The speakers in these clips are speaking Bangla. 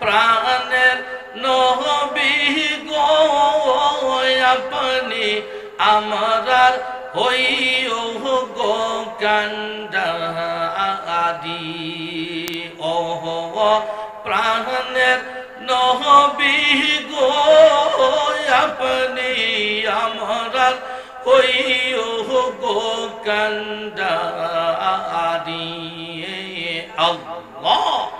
প্রাণের নহবি গো, আপনি আমার হইও গো কান্ডারি ওহ প্রাণের নহবি গো, আপনি আমার হইও গো কান্ডারি আল্লাহ।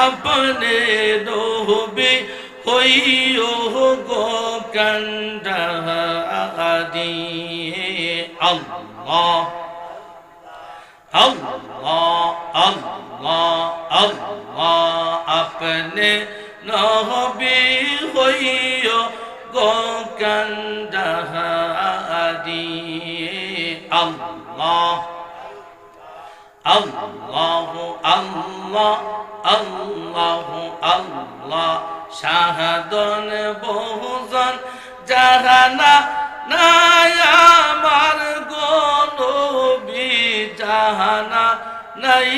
আপনে নহবে হইও গো আল্লাহ আল্লাহ আপনে নহবি হইও গো কন্ডারি আল্লাহ আল্লাহ আল্লাহ আল্লাহ আল্লাহ, শাহাদন বহুজন, জাহানা নাই আমার গনবি, জাহানা নাই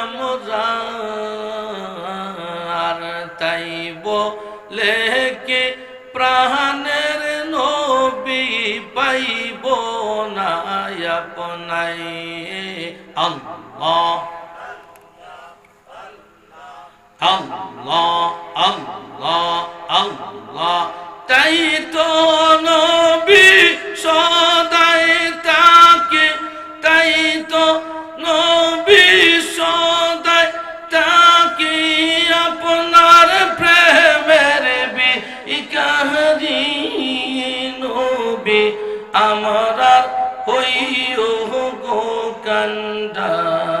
আমরা। তাই বলে কে প্রাণের নবী পাইব না, আপনাই আল্লাহ। আল্লাহ আল্লাহ আল্লাহ। তাই নবী সদাই তাকে, তাই নবী সদাই তাকে। আপনার প্রেমের বিকারি নবী, আমার হইও গো কান্ডারি।